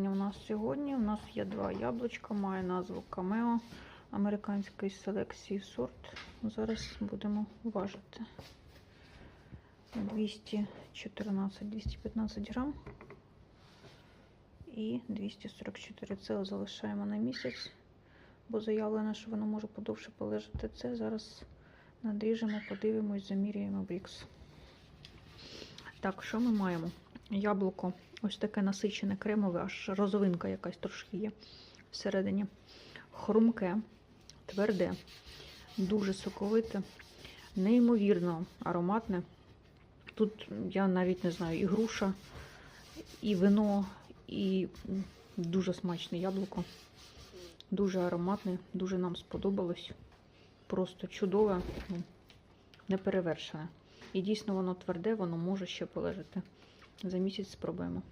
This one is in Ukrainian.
березня у нас сьогодні. У нас є два яблучка, має назву Камео американської селекції сорт. Зараз будемо важити. 214-215 грам і 244 це залишаємо на місяць, бо заявлено, що воно може подовше полежати. Це зараз надріжемо, подивимось, заміряємо брікс. Так, що ми маємо? Яблуко, ось таке насичене кремове, аж розовинка якась трошки є всередині. Хрумке, тверде, дуже соковите, неймовірно ароматне. Тут я навіть не знаю, і груша, і вино, і дуже смачне яблуко. Дуже ароматне, дуже нам сподобалось. Просто чудове, ну, неперевершене. І дійсно воно тверде, воно може ще полежати. За місяць спробуємо.